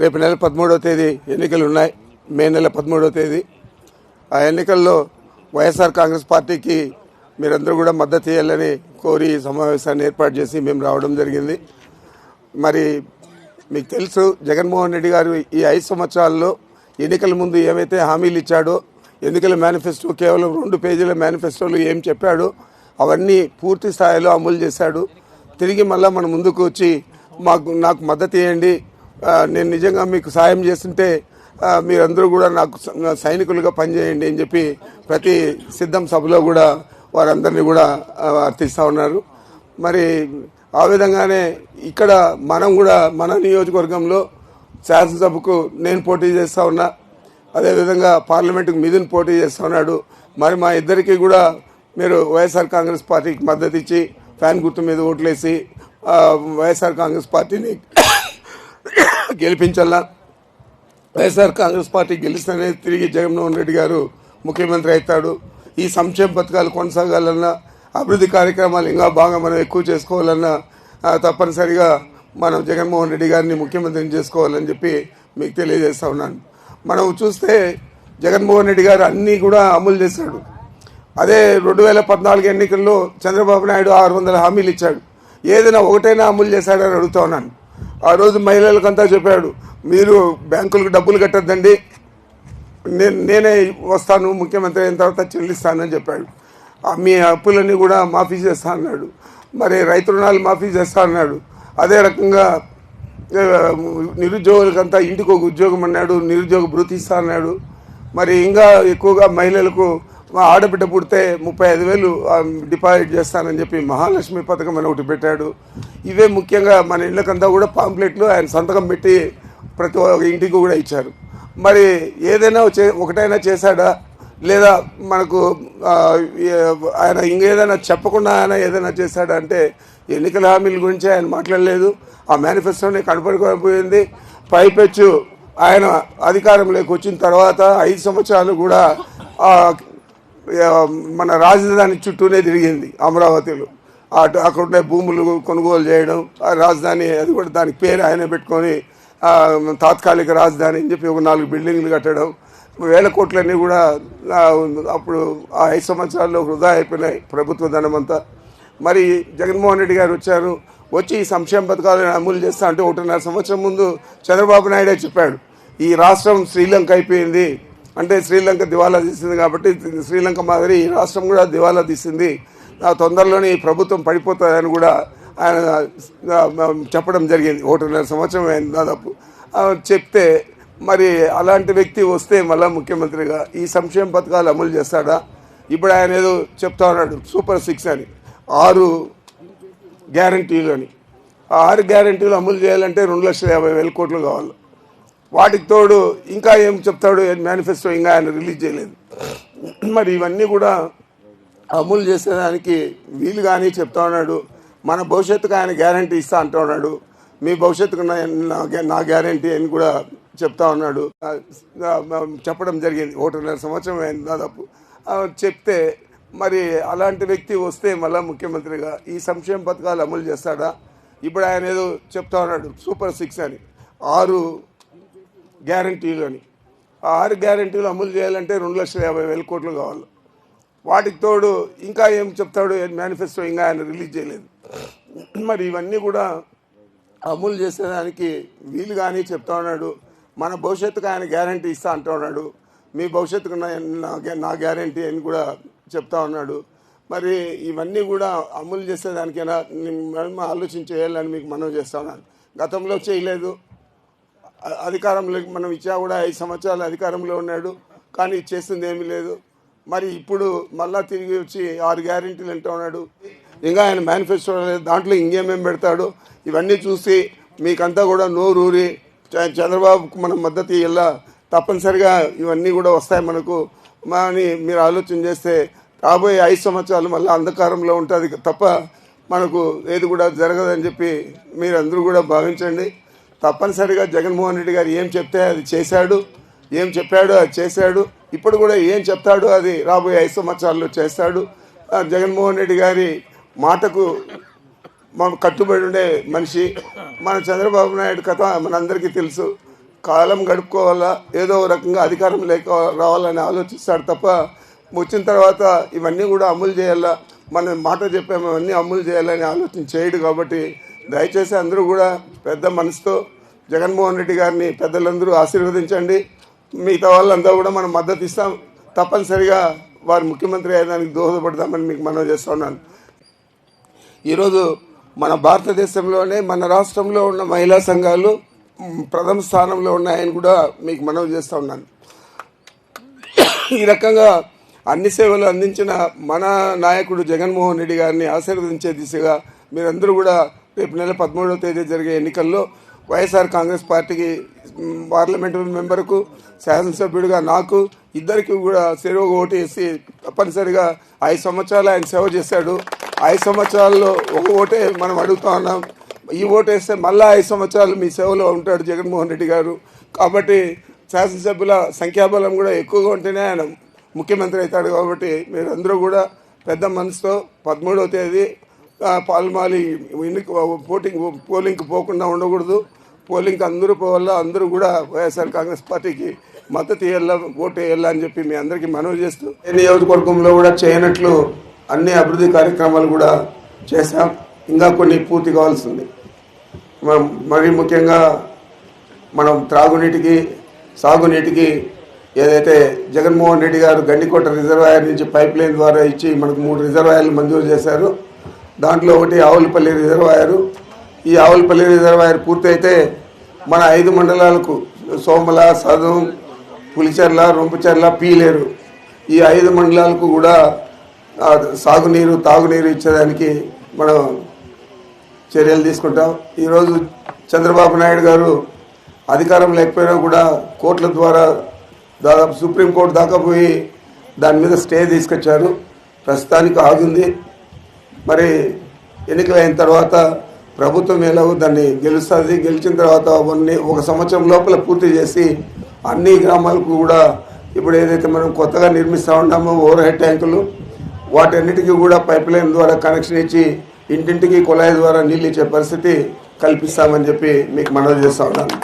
రేపు నెల పదమూడవ తేదీ ఎన్నికలు ఉన్నాయి. మే నెల పదమూడవ తేదీ. ఆ ఎన్నికల్లో వైఎస్ఆర్ కాంగ్రెస్ పార్టీకి మీరందరూ కూడా మద్దతు ఇవ్వాలని కోరి సమావేశాన్ని ఏర్పాటు చేసి మేము రావడం జరిగింది. మరి మీకు తెలుసు జగన్మోహన్ రెడ్డి గారు ఈ ఐదు సంవత్సరాల్లో ఎన్నికల ముందు ఏమైతే హామీలు ఇచ్చాడో ఎన్నికల మేనిఫెస్టో కేవలం రెండు పేజీల మేనిఫెస్టోలు ఏం చెప్పాడో అవన్నీ పూర్తి స్థాయిలో అమలు చేశాడు. తిరిగి మళ్ళీ మన ముందుకు వచ్చి మాకు నాకు మద్దతు ఇవ్వండి నేను నిజంగా మీకు సాయం చేస్తుంటే మీరందరూ కూడా నాకు సైనికులుగా పనిచేయండి అని చెప్పి ప్రతి సిద్ధం సభలో కూడా వారందరినీ కూడా అర్థిస్తూ ఉన్నారు. మరి ఆ విధంగానే ఇక్కడ మనం కూడా మన నియోజకవర్గంలో శాసనసభకు నేను పోటీ చేస్తూ ఉన్నా. అదేవిధంగా పార్లమెంటుకు మిథున్ పోటీ చేస్తూ ఉన్నాడు. మరి మా ఇద్దరికి కూడా మీరు వైఎస్ఆర్ కాంగ్రెస్ పార్టీకి మద్దతు ఇచ్చి ఫ్యాన్ గుర్తు మీద ఓట్లేసి వైఎస్ఆర్ కాంగ్రెస్ పార్టీని గెలిపించాలా వైఎస్ఆర్ కాంగ్రెస్ పార్టీ గెలిస్తేనే తిరిగి జగన్మోహన్ రెడ్డి గారు ముఖ్యమంత్రి అవుతాడు. ఈ సంక్షేమ పథకాలు కొనసాగాలన్నా అభివృద్ధి కార్యక్రమాలు ఇంకా బాగా మనం ఎక్కువ చేసుకోవాలన్నా తప్పనిసరిగా మనం జగన్మోహన్ రెడ్డి గారిని ముఖ్యమంత్రిని చేసుకోవాలని చెప్పి మీకు తెలియజేస్తా ఉన్నాను. మనం చూస్తే జగన్మోహన్ రెడ్డి గారు అన్నీ కూడా అమలు చేశాడు. అదే రెండు వేల పద్నాలుగు ఎన్నికల్లో చంద్రబాబు నాయుడు ఆరు వందల హామీలు ఇచ్చాడు. ఏదైనా ఒకటైనా అమలు చేశాడని అడుగుతా ఉన్నాను. ఆ రోజు మహిళలకంతా చెప్పాడు మీరు బ్యాంకులకు డబ్బులు కట్టద్దండి. నేను నేనే వస్తాను ముఖ్యమంత్రి అయిన తర్వాత చెల్లిస్తానని చెప్పాడు. ఆ మీ అప్పులన్నీ కూడా మాఫీ చేస్తా అన్నాడు. మరి రైతు రుణాలు మాఫీ చేస్తా అన్నాడు. అదే రకంగా నిరుద్యోగులకంతా ఇంటికి ఒక ఉద్యోగం అన్నాడు నిరుద్యోగ భృతి ఇస్తా అన్నాడు. మరి ఇంకా ఎక్కువగా మహిళలకు మా ఆడబిడ్డ పుడితే ముప్పై ఐదు వేలు డిపాజిట్ చేస్తానని చెప్పి మహాలక్ష్మి పథకం అని ఒకటి పెట్టాడు. ఇవే ముఖ్యంగా మన ఇళ్ళకంతా కూడా పాంప్లెట్లు ఆయన సంతకం పెట్టి ప్రతి ఒక్క ఇంటికి కూడా ఇచ్చారు. మరి ఏదైనా చే ఒకటైనా చేశాడా? లేదా మనకు ఆయన ఇంకేదైనా చెప్పకుండా ఆయన ఏదైనా చేశాడా అంటే ఎన్నికల హామీల గురించి ఆయన మాట్లాడలేదు. ఆ మేనిఫెస్టోనే కనపడిపోయింది పైపెచ్చు ఆయన అధికారంలోకి వచ్చిన తర్వాత ఐదు సంవత్సరాలు కూడా మన రాజధాని చుట్టూనే తిరిగింది అమరావతిలో. అటు అక్కడ ఉండే భూములు కొనుగోలు చేయడం ఆ రాజధాని అది కూడా దానికి పేరు ఆయన పెట్టుకొని తాత్కాలిక రాజధాని అని చెప్పి ఒక నాలుగు బిల్డింగ్లు కట్టడం వేల కోట్లన్నీ కూడా అప్పుడు ఆ ఐదు సంవత్సరాల్లో వృధా అయిపోయినాయి ప్రభుత్వ ధనం అంతా మరి జగన్మోహన్ రెడ్డి గారు వచ్చారు వచ్చి ఈ సంక్షేమ పథకాలను అమలు చేస్తా అంటే ఒకటిన్నర సంవత్సరం ముందు చంద్రబాబు నాయుడే చెప్పాడు ఈ రాష్ట్రం శ్రీలంక అయిపోయింది అంటే శ్రీలంక దివాలా తీసింది కాబట్టి శ్రీలంక మాదిరి ఈ రాష్ట్రం కూడా దివాలా తీసింది. ఆ తొందరలోనే ఈ ప్రభుత్వం పడిపోతుందని కూడా ఆయన చెప్పడం జరిగింది. ఒకటిన్నర సంవత్సరం అయింది దాదాపు. చెప్తే మరి అలాంటి వ్యక్తి వస్తే మళ్ళా ముఖ్యమంత్రిగా ఈ సంక్షేమ పథకాలు అమలు చేస్తాడా? ఇప్పుడు ఆయన ఏదో చెప్తా ఉన్నాడు సూపర్ సిక్స్ అని. ఆరు గ్యారంటీలు అని. ఆరు గ్యారంటీలు అమలు చేయాలంటే రెండు లక్షల యాభై వేల కోట్లు కావాలి. వాటికి తోడు ఇంకా ఏం చెప్తాడు మేనిఫెస్టో ఇంకా ఆయన రిలీజ్ చేయలేదు. మరి ఇవన్నీ కూడా అమలు చేసేదానికి వీలు కానీ చెప్తా ఉన్నాడు. మన భవిష్యత్తుకు ఆయన గ్యారంటీ ఇస్తా అంటూ ఉన్నాడు. మీ భవిష్యత్తుకు నా నా- గ్యారంటీ అని కూడా చెప్తా ఉన్నాడు. చెప్పడం జరిగింది. ఒకటిన్నర సంవత్సరం అయింది దాదాపు. చెప్తే మరి అలాంటి వ్యక్తి వస్తే మళ్ళీ ముఖ్యమంత్రిగా ఈ సంక్షేమ పథకాలు అమలు చేస్తాడా? ఇప్పుడు ఆయన ఏదో చెప్తా ఉన్నాడు సూపర్ సిక్స్ అని. ఆరు గ్యారంటీలు అని ఆ ఆరు గ్యారంటీలు అమలు చేయాలంటే రెండు లక్షల యాభై వేల కోట్లు కావాలి. వాటికి తోడు ఇంకా ఏం చెప్తాడు? మేనిఫెస్టో ఇంకా ఆయన రిలీజ్ చేయలేదు. మరి ఇవన్నీ కూడా అమలు చేసేదానికి వీలు కానీ చెప్తా ఉన్నాడు. మన భవిష్యత్తుకు ఆయన గ్యారంటీ ఇస్తా అంటూ ఉన్నాడు. మీ భవిష్యత్తుకు నా నా- గ్యారంటీ అని కూడా చెప్తా ఉన్నాడు. మరి ఇవన్నీ కూడా అమలు చేసేదానికైనా మేము ఆలోచన చేయాలని మీకు మనం చేస్తా ఉన్నాను. గతంలో చేయలేదు. అధికారంలోకి మనం ఇచ్చా కూడా ఐదు సంవత్సరాలు అధికారంలో ఉన్నాడు. కానీ చేస్తుంది ఏమీ లేదు. మరి ఇప్పుడు మళ్ళా తిరిగి వచ్చి ఆరు గ్యారంటీలు అంటూ ఉన్నాడు? ఇంకా ఆయన మేనిఫెస్టో దాంట్లో ఇంకేమేమి పెడతాడు? ఇవన్నీ చూసి మీకంతా కూడా నోరూరి చ- చంద్రబాబుకు మనం మద్దతు ఇవ్వాలా తప్పనిసరిగా ఇవన్నీ కూడా వస్తాయి మనకు. అని మీరు ఆలోచన చేస్తే రాబోయే ఐదు సంవత్సరాలు మళ్ళీ అంధకారంలో ఉంటుంది తప్ప మనకు ఏది కూడా జరగదని చెప్పి మీరందరూ కూడా భావించండి. తప్పనిసరిగా జగన్మోహన్ రెడ్డి గారు ఏం చెప్తే అది చేశాడు ఏం చెప్పాడో అది చేశాడు ఇప్పుడు కూడా ఏం చెప్తాడో అది రాబోయే ఐదు సంవత్సరాల్లో చేస్తాడు. జగన్మోహన్ రెడ్డి గారి మాటకు మనం కట్టుబడి ఉండే మనిషి మన చంద్రబాబు నాయుడు కథ మనందరికీ తెలుసు. కాలం గడుపుకోవాలా ఏదో ఒక రకంగా అధికారం లేక రావాలని ఆలోచిస్తాడు తప్ప వచ్చిన తర్వాత ఇవన్నీ కూడా అమలు చేయాలా మనం మాట చెప్పాము అవన్నీ అమలు చేయాలని ఆలోచన చేయడు కాబట్టి దయచేసి అందరూ కూడా పెద్ద మనసుతో జగన్మోహన్ రెడ్డి గారిని పెద్దలందరూ ఆశీర్వదించండి. మిగతా వాళ్ళంతా కూడా మనం మద్దతు ఇస్తాం. తప్పనిసరిగా వారు ముఖ్యమంత్రి అయ్యడానికి దోహదపడతామని మీకు మనవ చేస్తూ ఉన్నాను. ఈరోజు మన భారతదేశంలోనే మన రాష్ట్రంలో ఉన్న మహిళా సంఘాలు ప్రథమ స్థానంలో ఉన్నాయని కూడా మీకు మనవి చేస్తూ ఉన్నాను. ఈ రకంగా అన్ని సేవలు అందించిన మన నాయకుడు జగన్మోహన్ రెడ్డి గారిని ఆశీర్వదించే దిశగా మీరందరూ కూడా రేపు నెల పదమూడవ తేదీ జరిగే ఎన్నికల్లో వైఎస్ఆర్ కాంగ్రెస్ పార్టీకి పార్లమెంటరీ పార్లమెంటు మెంబర్కు శాసనసభ్యుడిగా నాకు ఇద్దరికి కూడా చెరువు ఓటు వేసి తప్పనిసరిగా ఐదు సంవత్సరాలు ఆయన సేవ చేశాడు. ఐదు సంవత్సరాల్లో ఒక ఓటే మనం అడుగుతా ఉన్నాం. ఈ ఓటు వేస్తే మళ్ళీ ఐదు సంవత్సరాలు మీ సేవలో ఉంటాడు జగన్మోహన్ రెడ్డి గారు. కాబట్టి శాసనసభ్యుల సంఖ్యాబలం కూడా ఎక్కువగా ఉంటేనే ఆయన ముఖ్యమంత్రి అవుతాడు కాబట్టి మీరందరూ కూడా పెద్ద మనసుతో పదమూడవ తేదీ పాల్మాలి ఎన్నిక పోటింగ్ పోలింగ్కి పోకుండా ఉండకూడదు. పోలింగ్కి అందరూ పోవాలా అందరూ కూడా వైఎస్ఆర్ కాంగ్రెస్ పార్టీకి మద్దతు వేయాలా ఓటు వేయాలా అని చెప్పి మీ అందరికీ మనవి చేస్తూ ఏ నియోజకవర్గంలో కూడా చేయనట్లు అన్ని అభివృద్ధి కార్యక్రమాలు కూడా చేశాం. ఇంకా కొన్ని పూర్తి కావాల్సింది. మరి ముఖ్యంగా మనం త్రాగునీటికి సాగునీటికి ఏదైతే జగన్మోహన్ రెడ్డి గారు గండికోట రిజర్వాయర్ నుంచి పైప్ లైన్ ద్వారా ఇచ్చి మనకు మూడు రిజర్వాయర్లు మంజూరు చేశారు. దాంట్లో ఒకటి ఆవులపల్లి రిజర్వాయరు. ఈ ఆవులపల్లి రిజర్వాయర్ పూర్తయితే మన ఐదు మండలాలకు సోమల సదం పులిచెర్ల రొంపచెర్ల పీలేరు ఈ ఐదు మండలాలకు కూడా సాగునీరు తాగునీరు ఇచ్చేదానికి మనం చర్యలు తీసుకుంటాం. ఈరోజు చంద్రబాబు నాయుడు గారు అధికారం లేకపోయినా కూడా కోర్టుల ద్వారా దాదాపు సుప్రీంకోర్టు దాకా పోయి దాని మీద స్టే తీసుకొచ్చారు. ప్రస్తుతానికి ఆగింది. మరి ఎన్నికలైన తర్వాత ప్రభుత్వం ఎలాగో దాన్ని గెలుస్తుంది గెలిచిన తర్వాత అవన్నీ ఒక సంవత్సరం లోపల పూర్తి చేసి అన్ని గ్రామాలకు కూడా ఇప్పుడు ఏదైతే మనం కొత్తగా నిర్మిస్తూ ఉన్నామో ఓవర్ హెడ్ ట్యాంకులు వాటన్నిటికీ కూడా పైప్ లైన్ ద్వారా కనెక్షన్ ఇచ్చి ఇంటింటికి కుళాయి ద్వారా నీళ్ళు ఇచ్చే పరిస్థితి కల్పిస్తామని చెప్పి మీకు మనవి చేస్తా ఉన్నాను.